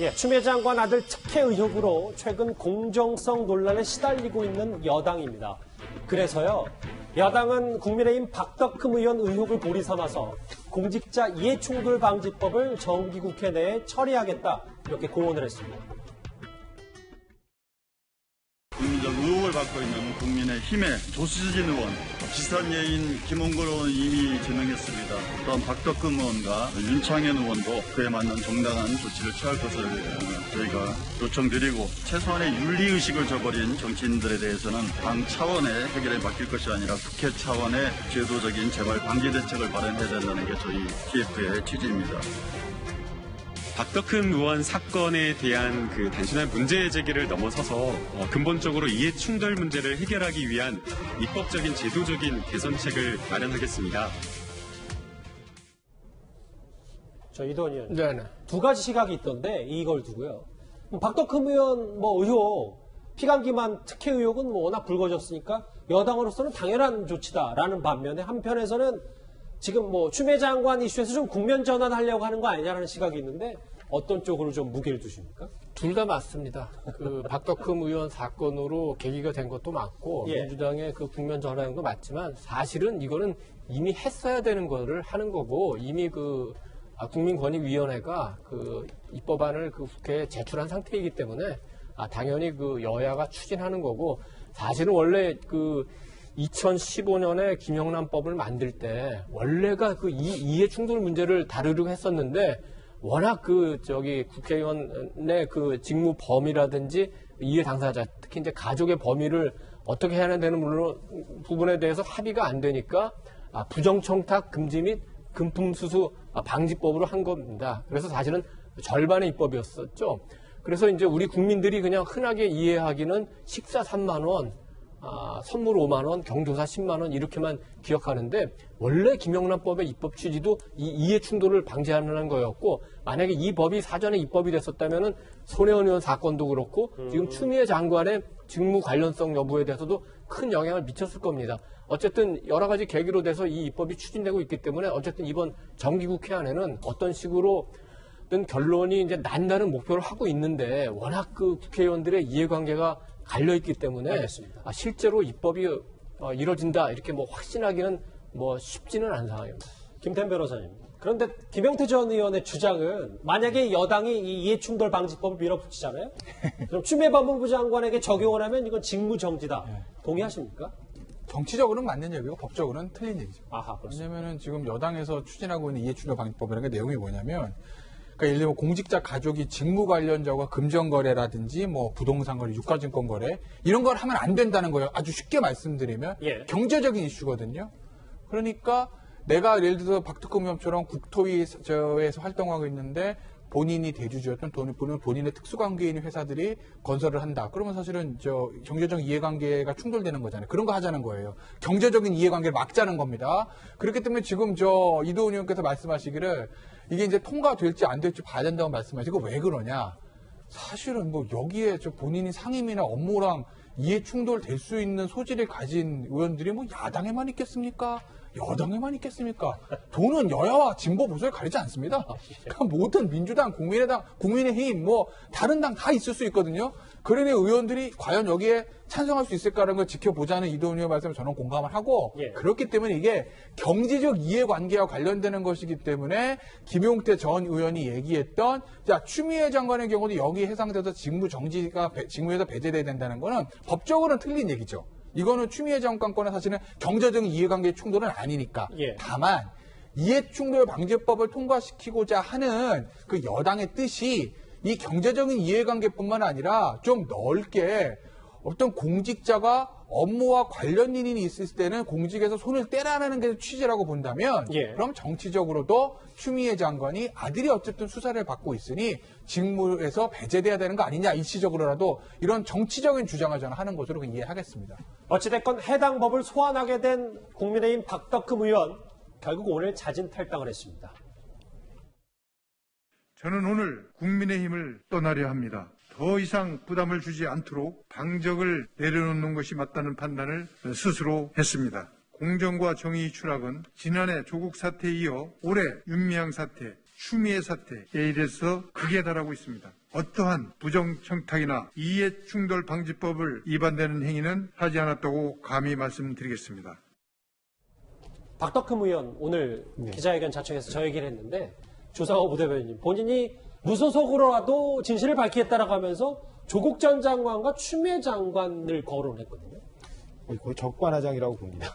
예, 추미애 장관 아들 특혜 의혹으로 최근 공정성 논란에 시달리고 있는 여당입니다. 그래서요, 야당은 국민의힘 박덕흠 의원 의혹을 고리 삼아서 공직자 이해충돌 방지법을 정기국회 내에 처리하겠다 이렇게 공언을 했습니다. 의혹을 받고 있는 국민의힘의 조수진 의원, 비슷한 예인 김홍걸 의원 이미 제명했습니다. 또한 박덕금 의원과 윤창현 의원도 그에 맞는 정당한 조치를 취할 것을 어, 저희가 요청드리고 최소한의 윤리의식을 저버린 정치인들에 대해서는 당 차원의 해결에 맡길 것이 아니라 국회 차원의 제도적인 재발 방지 대책을 마련해야 된다는 게 저희 TF의 취지입니다. 박덕흠 의원 사건에 대한 그 단순한 문제 제기를 넘어서서 어, 근본적으로 이해 충돌 문제를 해결하기 위한 입법적인 제도적인 개선책을 마련하겠습니다. 저 이도원 의원. 네네. 두 가지 시각이 있던데 이걸 두고요. 박덕흠 의원 뭐 의혹, 피감기만 특혜 의혹은 뭐 워낙 불거졌으니까 여당으로서는 당연한 조치다라는 반면에 한편에서는 지금 뭐 추미애 장관 이슈에서 좀 국면 전환하려고 하는 거 아니냐라는 시각이 있는데 어떤 쪽으로 좀 무게를 두십니까? 둘 다 맞습니다. 그 박덕흠 의원 사건으로 계기가 된 것도 맞고 예. 민주당의 그 국면 전환도 맞지만 사실은 이거는 이미 했어야 되는 거를 하는 거고 이미 그 아, 국민권익위원회가 그 입법안을 그 국회에 제출한 상태이기 때문에 아, 당연히 그 여야가 추진하는 거고 사실은 원래 그 2015년에 김영란법을 만들 때 원래가 그 이, 이해 충돌 문제를 다루려고 했었는데 워낙 그 저기 국회의원의 그 직무 범위라든지 이해 당사자 특히 이제 가족의 범위를 어떻게 해야 되는 물론 부분에 대해서 합의가 안 되니까 아, 부정청탁 금지 및 금품 수수 아, 방지법으로 한 겁니다. 그래서 사실은 절반의 입법이었었죠. 그래서 이제 우리 국민들이 그냥 흔하게 이해하기는 식사 3만 원, 아, 선물 5만 원, 경조사 10만 원 이렇게만 기억하는데 원래 김영란법의 입법 취지도 이 이해 충돌을 방지하는 거였고 만약에 이 법이 사전에 입법이 됐었다면은 손혜원 의원 사건도 그렇고 지금 추미애 장관의 직무 관련성 여부에 대해서도 큰 영향을 미쳤을 겁니다. 어쨌든 여러 가지 계기로 돼서 이 입법이 추진되고 있기 때문에 어쨌든 이번 정기국회 안에는 어떤 식으로 결론이 이제 난다는 목표를 하고 있는데 워낙 그 국회의원들의 이해관계가 갈려 있기 때문에 알겠습니다. 아, 실제로 입법이 어, 이뤄진다 이렇게 뭐 확신하기는 뭐 쉽지는 않은 상황입니다. 김태현 변호사님. 그런데 김영태 전 의원의 주장은 만약에 여당이 이 이해충돌 방지법을 밀어붙이잖아요. 그럼 추미애 법무부 장관에게 적용을 하면 이건 직무정지다. 동의하십니까? 정치적으로는 맞는 얘기고 법적으로는 틀린 얘기죠. 아하. 왜냐면은 지금 여당에서 추진하고 있는 이해충돌 방지법이라는 게 내용이 뭐냐면 그러니까 예를 들면 공직자 가족이 직무 관련자와 금전 거래라든지 뭐 부동산 거래, 유가증권 거래 이런 걸 하면 안 된다는 거예요. 아주 쉽게 말씀드리면 예. 경제적인 이슈거든요. 그러니까 내가 예를 들어서 박특검 의원처럼 국토위에서 활동하고 있는데 본인이 대주주였던 돈, 본인- 본인의 특수관계인 회사들이 건설을 한다. 그러면 사실은 저 경제적 이해관계가 충돌되는 거잖아요. 그런 거 하자는 거예요. 경제적인 이해관계를 막자는 겁니다. 그렇기 때문에 지금 저 이도훈 의원께서 말씀하시기를 이게 이제 통과될지 안 될지 봐야 된다고 말씀하시고 왜 그러냐? 사실은 뭐 여기에 저 본인이 상임이나 업무랑 이해 충돌 될 수 있는 소질을 가진 의원들이 뭐 야당에만 있겠습니까? 여당에만 있겠습니까? 돈은 여야와 진보 보수를 가리지 않습니다. 그러니까 모든 민주당, 국민의당, 국민의힘, 뭐 다른 당 다 있을 수 있거든요. 그러니 의원들이 과연 여기에 찬성할 수 있을까라는 걸 지켜보자는 이도훈 의원 말씀에 저는 공감을 하고 예. 그렇기 때문에 이게 경제적 이해관계와 관련되는 것이기 때문에 김용태 전 의원이 얘기했던 자 추미애 장관의 경우도 여기 해당돼서 직무 정지가 배- 직무에서 배제돼야 된다는 거는 법적으로는 틀린 얘기죠. 이거는 추미애 장관권은 사실은 경제적인 이해관계 충돌은 아니니까. 예. 다만 이해충돌 방지법을 통과시키고자 하는 그 여당의 뜻이 이 경제적인 이해관계뿐만 아니라 좀 넓게 어떤 공직자가 업무와 관련 인이 있을 때는 공직에서 손을 떼라는 게 취지라고 본다면 예. 그럼 정치적으로도 추미애 장관이 아들이 어쨌든 수사를 받고 있으니 직무에서 배제돼야 되는 거 아니냐 일시적으로라도 이런 정치적인 주장을 저는 하는 것으로 이해하겠습니다. 어찌됐건 해당 법을 소환하게 된 국민의힘 박덕흠 의원 결국 오늘 자진 탈당을 했습니다. 저는 오늘 국민의힘을 떠나려 합니다. 더 이상 부담을 주지 않도록 당적을 내려놓는 것이 맞다는 판단을 스스로 했습니다. 공정과 정의 추락은 지난해 조국 사태에 이어 올해 윤미향 사태, 추미애 사태에 이래서 극에 달하고 있습니다. 어떠한 부정청탁이나 이해충돌 방지법을 위반되는 행위는 하지 않았다고 감히 말씀드리겠습니다. 박덕흠 의원 오늘 기자회견 자청해서 저 얘기를 했는데 조상호 부대변인 본인이 무소속으로라도 진실을 밝히겠다라고 하면서 조국 전 장관과 추미애 장관을 거론했거든요. 거의 적반하장이라고 봅니다.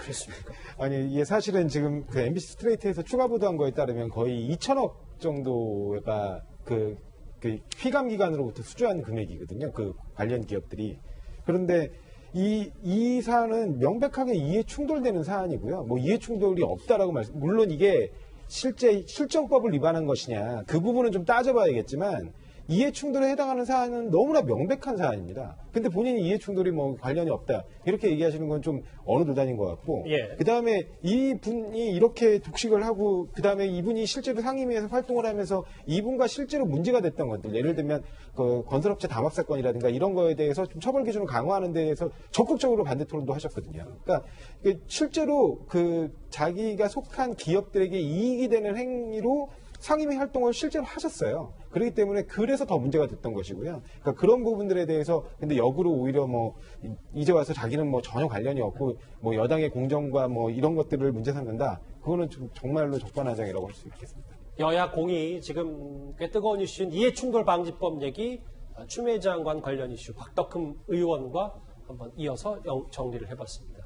그렇습니까? 아니 이게 사실은 지금 그 MBC 스트레이트에서 추가 보도한 거에 따르면 거의 2천억 정도가 그, 그 휘감 기관으로부터 수주한 금액이거든요. 그 관련 기업들이. 그런데 이, 이 사안은 명백하게 이해 충돌되는 사안이고요. 뭐 이해 충돌이 없다라고 말씀, 물론 이게 실제 실정법을 위반한 것이냐. 그 부분은 좀 따져봐야겠지만 이해 충돌에 해당하는 사안은 너무나 명백한 사안입니다. 근데 본인이 이해 충돌이 뭐 관련이 없다 이렇게 얘기하시는 건 좀 어느 도단인 것 같고 예. 그 다음에 이 분이 이렇게 독식을 하고 그 다음에 이분이 실제로 상임위에서 활동을 하면서 이분과 실제로 문제가 됐던 것들 예를 들면 그 건설업체 담합 사건이라든가 이런 거에 대해서 좀 처벌 기준을 강화하는 데에서 적극적으로 반대 토론도 하셨거든요. 그러니까 그 실제로 그 자기가 속한 기업들에게 이익이 되는 행위로 상임위 활동을 실제로 하셨어요. 그렇기 때문에 그래서 더 문제가 됐던 것이고요. 그러니까 그런 부분들에 대해서 근데 역으로 오히려 뭐 이- 이제 와서 자기는 뭐 전혀 관련이 없고 뭐 여당의 공정과 뭐 이런 것들을 문제 삼는다. 그거는 좀 정말로 적반하장이라고 할 수 있겠습니다. 여야 공이 지금 꽤 뜨거운 이슈인 이해충돌 방지법 얘기, 추미애 장관 관련 이슈, 박덕흠 의원과 한번 이어서 영- 정리를 해봤습니다.